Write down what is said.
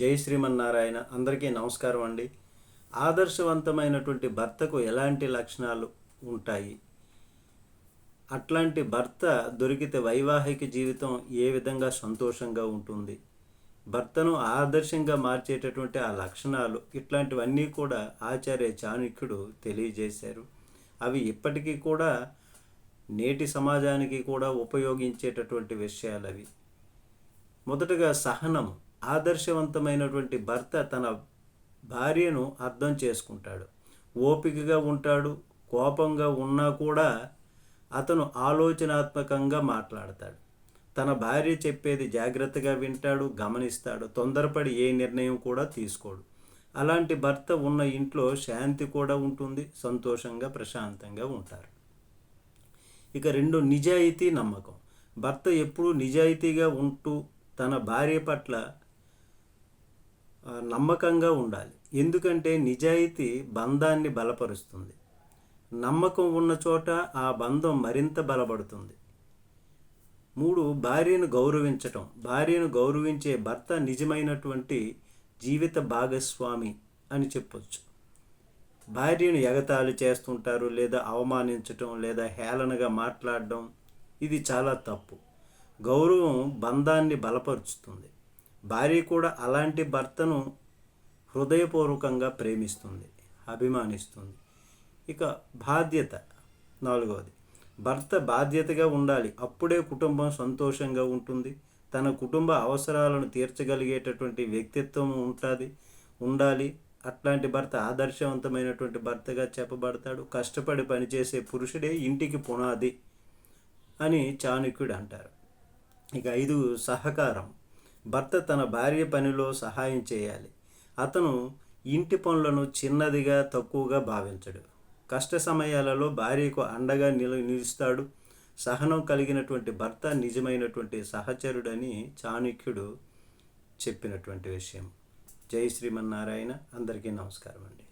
జై శ్రీమన్నారాయణ అందరికీ నమస్కారం అండి. ఆదర్శవంతమైనటువంటి భర్తకు ఎలాంటి లక్షణాలు ఉంటాయి? అట్లాంటి భర్త దొరికితే వైవాహిక జీవితం ఏ విధంగా సంతోషంగా ఉంటుంది? భర్తను ఆదర్శంగా మార్చేటటువంటి ఆ లక్షణాలు ఇట్లాంటివన్నీ కూడా ఆచార్య చాణుక్యుడు తెలియజేశారు. అవి ఇప్పటికీ కూడా నేటి సమాజానికి కూడా ఉపయోగించేటటువంటి విషయాలు అవి మొదటగా సహనం ఆదర్శవంతమైనటువంటి భర్త తన భార్యను అర్థం చేసుకుంటాడు. ఓపికగా ఉంటాడు కోపంగా ఉన్నా కూడా అతను ఆలోచనాత్మకంగా మాట్లాడతాడు. తన భార్య చెప్పేది జాగ్రత్తగా వింటాడు గమనిస్తాడు తొందరపడి ఏ నిర్ణయం కూడా తీసుకోడు. అలాంటి భర్త ఉన్న ఇంట్లో శాంతి కూడా ఉంటుంది సంతోషంగా ప్రశాంతంగా ఉంటారు. ఇక రెండు నిజాయితీ నమ్మకం. భర్త ఎప్పుడూ నిజాయితీగా ఉంటూ తన భార్య పట్ల నమ్మకంగా ఉండాలి. ఎందుకంటే నిజాయితీ బంధాన్ని బలపరుస్తుంది. నమ్మకం ఉన్న చోట ఆ బంధం మరింత బలపడుతుంది. మూడు భార్యను గౌరవించటం. భార్యను గౌరవించే భర్త నిజమైనటువంటి జీవిత భాగస్వామి అని చెప్పొచ్చు. భార్యను ఎగతాళి చేస్తుంటారు లేదా అవమానించటం లేదా హేళనగా మాట్లాడడం. ఇది చాలా తప్పు. గౌరవం బంధాన్ని బలపరుచుతుంది భార్య కూడా అలాంటి భర్తను హృదయపూర్వకంగా ప్రేమిస్తుంది అభిమానిస్తుంది. ఇక బాధ్యత నాలుగవది. భర్త బాధ్యతగా ఉండాలి. అప్పుడే కుటుంబం సంతోషంగా ఉంటుంది. తన కుటుంబ అవసరాలను తీర్చగలిగేటటువంటి వ్యక్తిత్వం ఉంటుంది ఉండాలి. అట్లాంటి భర్త ఆదర్శవంతమైనటువంటి భర్తగా చెప్పబడతాడు. కష్టపడి పనిచేసే పురుషుడే ఇంటికి పునాది అని చాణక్యుడు అంటారు. ఇక ఐదు సహకారం. భర్త తన భార్య పనిలో సహాయం చేయాలి. అతను ఇంటి పనులను చిన్నదిగా తక్కువగా భావించడు. కష్ట సమయాలలో భార్యకు అండగా నిల నిలుస్తాడు. సహనం కలిగినటువంటి భర్త నిజమైనటువంటి సహచరుడని చాణక్యుడు చెప్పినటువంటి విషయం. జై శ్రీమన్నారాయణ. అందరికీ నమస్కారం అండి